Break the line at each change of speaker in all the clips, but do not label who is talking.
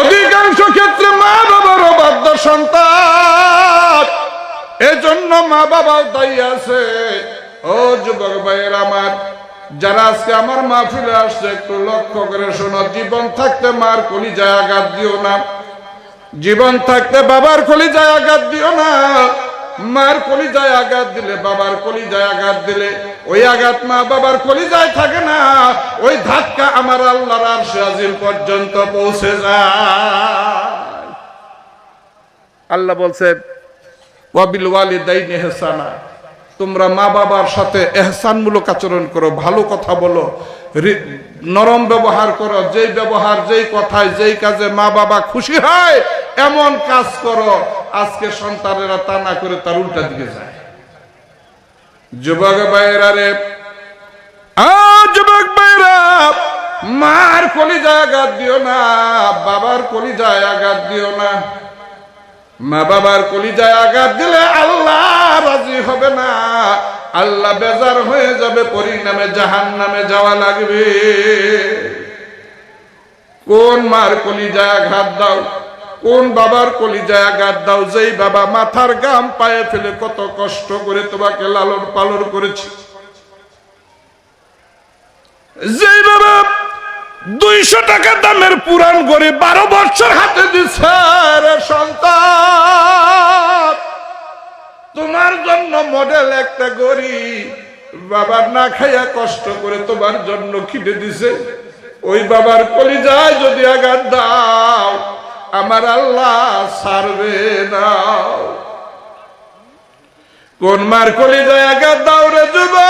অধিকাংশ ক্ষেত্রে মা বাবার অবাধ্য সন্তান। এজন্য মা বাবাও দায়ী আছে। ও যুবক ভাইয়ের আমার, যারা আজকে আমার মা ফিরে আসছে, একটু লক্ষ্য করে শোনো, জীবন থাকতে মার কলিজায় আঘাত দিও না। জীবন থাকতে বাবার কলিজায় আঘাত দিও না। মার কলিজায় আঘাত দিলে, বাবার কলিজায় আঘাত দিলে, ওই আঘাত মা বাবার কলিজায় থাকে না, ওই ধাক্কা আমার আল্লাহর আরশে আজিম পর্যন্ত পৌঁছে যায়। আল্লাহ বলছে ওয়াবিল ওয়ালিদাইনি ইহসানা তোমরা মা বাবার সাথে এহসানমূলক আচরণ করো, ভালো কথা বলো নরম ব্যবহার করো, যেই ব্যবহার, যেই কথায়, যেই কাজে মা বাবা খুশি হয়, এমন কাজ করো আজকে সন্তানেরা তা না করে তার উল্টা দিকে যায়। যুবক ভাইয়েরা রে যুবক ভাইরা মার কলিজায় আঘাত দিও না, বাবার কলিজায় আঘাত দিও না। মা বাবার কলিজায় আঘাত দিলে আল্লাহ রাজি হবে না। আল্লাহ বেজার হয়ে যাবে, পরিণামে জাহান নামে যাওয়া লাগবে। কোন মার কলিজায় আঘাত দাও? কোন বাবার কলিজায় আঘাত দাও? যেই বাবা মাথার গাম পায়ে ফেলে কত কষ্ট করে তোমাকে লালন পালন করেছে। যেই বাবা দুইশো টাকা দামের পুরান গড়ি বারো বছর হাতে দিছে সন্তান। তোমার জন্য মডেল একটা গড়ি বাবার না খাইয়া কষ্ট করে তোমার জন্য কিনে দিছে। ওই বাবার কলিজায় যদি আঘাত দাও আমার আল্লাহ সারবে না। কোন মার কলিজায় আঘাত দাও রে যুবক?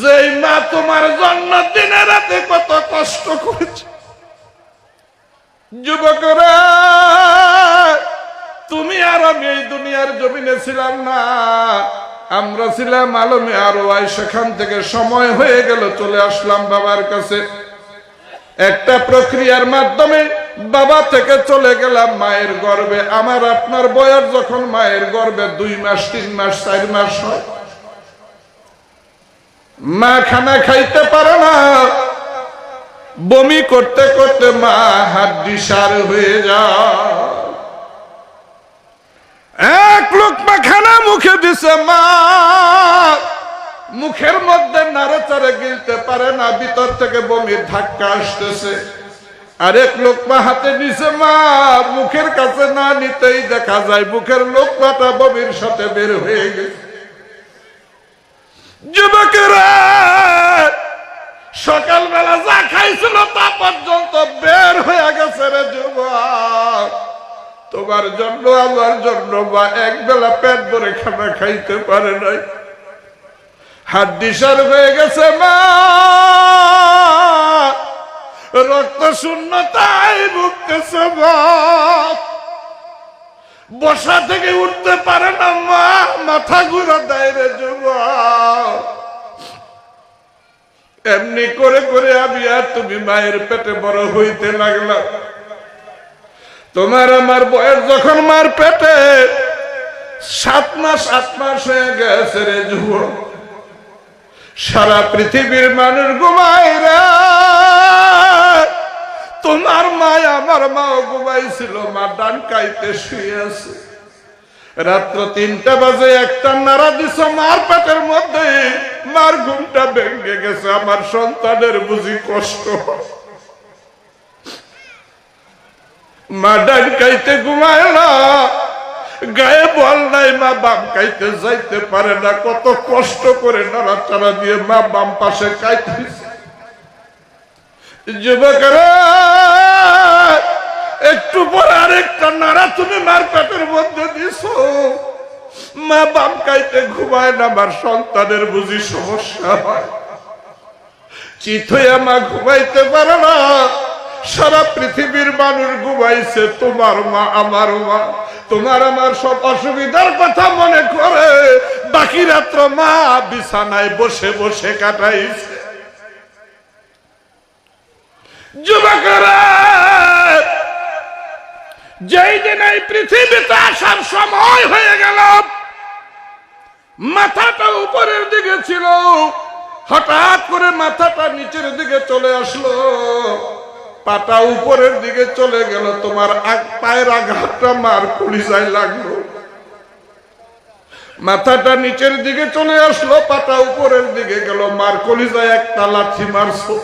যেই মা তোমার জন্য দিনে রাতে কত কষ্ট করেছে। যুবকরা, তুমি আর আমি এই দুনিয়ার জমিনে ছিলাম না। আমরা ছিলাম আলমে আরও সেখান থেকে সময় হয়ে গেল, চলে আসলাম বাবার কাছে। একটা প্রক্রিয়ার মাধ্যমে বাবা থেকে চলে গেলাম মায়ের গর্বে আমার আপনার বয়স যখন মায়ের গর্বে দুই মাস, তিন মাস, চার মাস হয়। মা খানা খাইতে পারে না। বমি করতে করতে মা হাড্ডি সার হয়ে যায়। এক লোক মা খানা মুখে দিছে মা। মুখের মধ্যে নাড়াচাড়ে গিলতে পারে না, ভিতর থেকে বমির ধাক্কা আসতেছে। আরেক লোক মা হাতে নিছে, মা, মুখের কাছে না নিতেই দেখা যায়, মুখের লোক মাটা বমির সাথে বের হয়ে গেছে। যুবকেরা, সকালবেলা যা খাইছিল তা পর্যন্ত বের হয়ে গেছে রে যুবক। তোমার জন্য, আমার জন্য বা এক বেলা পেট ভরে খানা খাইতে পারে নাই। হাড্ডি সার হয়ে গেছে মা। রক্ত শূন্যতায় ভুগতেছে মা। বসা থেকে উঠতে পারে না মা, মাথা ঘুরা দেয় রে যুবক। এমনি করে করে আমি আর তুমি মায়ের পেটে বড় হইতে লাগলাম। তোমার আমার বয়স যখন মার পেটে, সাত মাস, আট মাস হয়ে গেছে রে যুবক। সারা পৃথিবীর মানুষ ঘুমায় তোমার মা আমার মাও ঘুমাইছিল, মা ডান কাইতে শুয়ে আছে। রাত্র তিনটা বাজে, একটা নাড়া দিছ মার পেটের মধ্যে। মার ঘুমটা ভেঙে গেছে, আমার সন্তানের বুঝি কষ্ট মা ডান কাইতে ঘুমায় না গায়ে বল নাই, মা বাম কাইতে যাইতে পারে না। কত কষ্ট করে নাড়াচাড়া দিয়ে মা বাম পাশে কাইতেছে যুবকরা, একটু পরে আরেকটা নাড়া তুমি মার পেটের মধ্যে দিছো। মা বাম কাইতে ঘুমায় না, আমার সন্তানের বুঝি সমস্যা হয়। চিত হইয়া মা ঘুমাইতে পারে না। সারা পৃথিবীর মানুষ ঘুমাইছে, তোমার মা, আমার মা। তোমার আমার সব অসুবিধার কথা মনে করে। বাকি রাত্র মা বিছানায় বসে বসে কাটাইছে। যেই দিন এই পৃথিবীতে আসার সময় হয়ে গেল, মাথাটা উপরের দিকে ছিল। হঠাৎ করে মাথাটা নিচের দিকে চলে আসলো। পাটা উপরের দিকে চলে গেল, তোমার পায়ের আঘাতটা মার কলিজায় লাগল। মাথাটা নিচের দিকে চলে আসলো, পাটা উপরের দিকে গেল, মার কলিজায় একটা লাথি মারছো।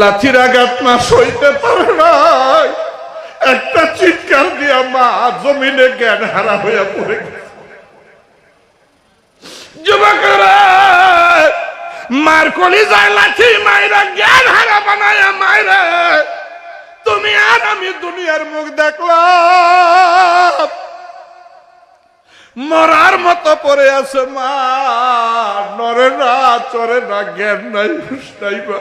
লাথির আঘাত মা সইতে পারে নাই। একটা চিৎকার দিয়া মা জমিনে জ্ঞান হারা হইয়া পড়ে গেছে। যুবকরা! মার কলিজায় লাথি মাইরা, জ্ঞান হারা বানায়া মাইরা। তুমি আর আমি দুনিয়ার মুখ দেখলাম। মরার মতো পড়ে আছে মা। নরে না, চরে না, জ্ঞান নাই, হুশ নাই বা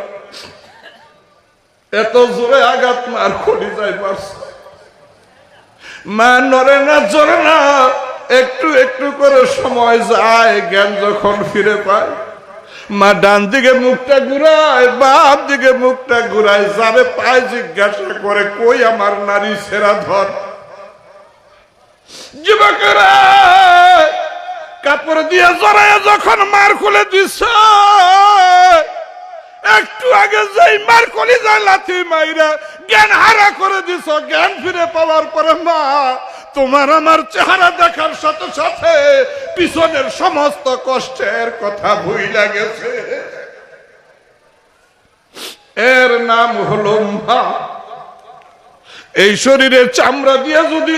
এত জোরে আঘাত মার করি যায় মারছে মা নরে না, চরে না, একটু একটু করে সময় যায়, জ্ঞান যখন ফিরে পায়। মা ডান দিকে মুখটা ঘুরায়, বাম দিকে মুখটা ঘুরায়, যাবে পায় জিজ্ঞাসা করে, কই আমার নারী সেরা ধর? যুবকেরা কাপড় দিয়ে জড়ায় যখন মার খুলে দিছ, একটু আগে যেই মার যায় লাথি মাইরা জ্ঞান হারা করে দিছ, জ্ঞান ফিরে পাওয়ার পরে মা তোমার আমার চেহারা দেখার সাথে সাথে পিছনের সমস্ত কষ্টের কথা ভুইলা গেছে। এর নাম হলো মা। এই শরীরের চামড়া দিয়ে যদি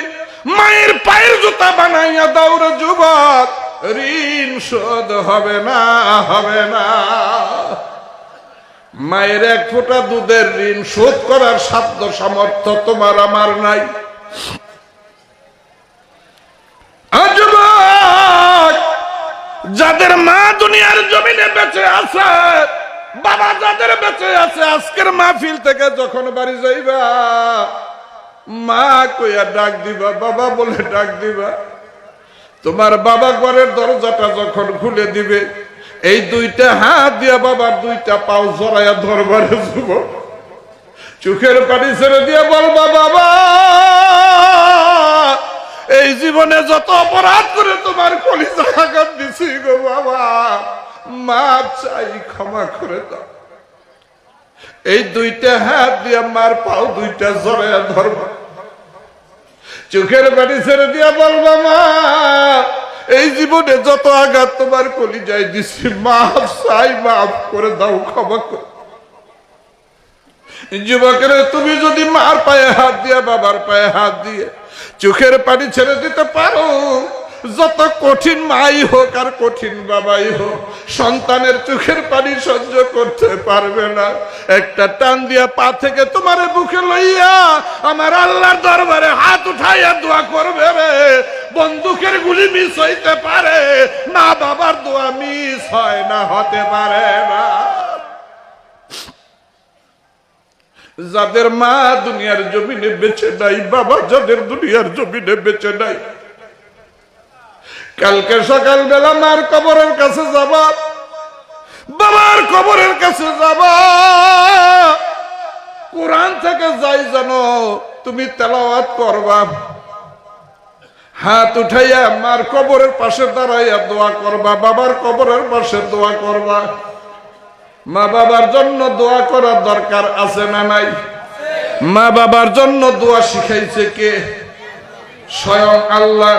মায়ের পায়ের জুতা বানাইয়া দাউরে যুবক, ঋণ শোধ হবে না হবে না। মায়ের এক ফোঁটা দুধের ঋণ শোধ করার সাধ্য সামর্থ্য তোমার আমার নাই। যাদের মা দুনিয়ার জমিনে বেঁচে আছে, বাবা যাদের বেঁচে আছে, আজকের মাহফিল থেকে যখন বাড়ি যাইবা, মা কইয়া ডাক দিবা, বাবা বলে ডাক দিবা। তোমার বাবা ঘরের দরজাটা যখন খুলে দিবে, এই দুইটা হাত দিয়া বাবার দুইটা পাও জড়াইয়া ধরবারে যুব চোখের পানি ছেড়ে দিয়ে বলবা, বাবা! এই জীবনে যত অপরাধ করে তোমার কলিজা আঘাত দিছি গো বাবা, মাপ চাই, ক্ষমা করে দাও। এই দুইটা হাত দিয়ে মার পাও দুইটা জড়াইয়া ধরবা। চোখের বাড়ি ছেড়ে দিয়া বলবা, মা, এই জীবনে যত আঘাত তোমার কলি যাই দিছি মাফ চাই মাফ করে দাও, ক্ষমা করে যুবকের, তুমি যদি মার পায়ে হাত দিয়ে, বাবার পায়ে হাত দিয়ে চোখের পানি ছেড়ে দিতে পারো। যত কঠিন মাই হোক আর কঠিন বাবাই হোক, সন্তানের চোখের পানি সহ্য করতে পারবে না। একটা টান দিয়া পা থেকে তোমার বুকে লইয়া আমার আল্লাহর দরবারে হাত উঠাইয়া দোয়া করবে রে। বন্দুকের গুলি মিস হইতে পারে মা বাবার দোয়া মিস হয় না, হতে পারে না। যাদের মা দুনিয়ার জমিনে বেঁচে নাই, বাবা যাদের দুনিয়ার জমিনে বেঁচে নাই। কালকে সকালবেলা মার কবরের কাছে যাবা, বাবার কবরের কাছে যাবা। কোরআন থেকে যাই জানো তুমি তেলাওয়াত করবা। হাত উঠাইয়া মার কবরের পাশে দাঁড়াইয়া দোয়া করবা, বাবার কবরের পাশে দোয়া করবা। মা বাবার জন্য দোয়া করার দরকার আছে না নাই? মা বাবার জন্য দোয়া শিখাইছে কে? স্বয়ং আল্লাহ।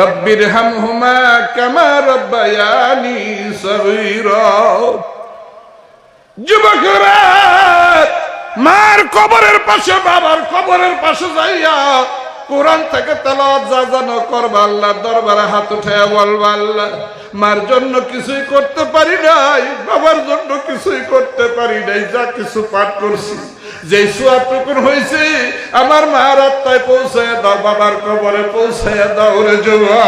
রব্বির হামহুমা কামা রব্বায়ানি সগীরা। যুবকরা মার কবরের পাশে, বাবার কবরের পাশে যাইয়া কোরআন থেকে তালাত যা জানো করবা, আল্লাহর দরবারে হাত উঠে বলবা, আল্লাহ, মার জন্য কিছুই করতে পারি নাই, বাবার জন্য কিছুই করতে পারি নাই, যা কিছু পাঠ করছি। যে সুয়াটুকুন হয়েছে আমার মার আত্মায় পৌঁছায় দাও, বাবার কবরে পৌঁছায় দাও রে যুবা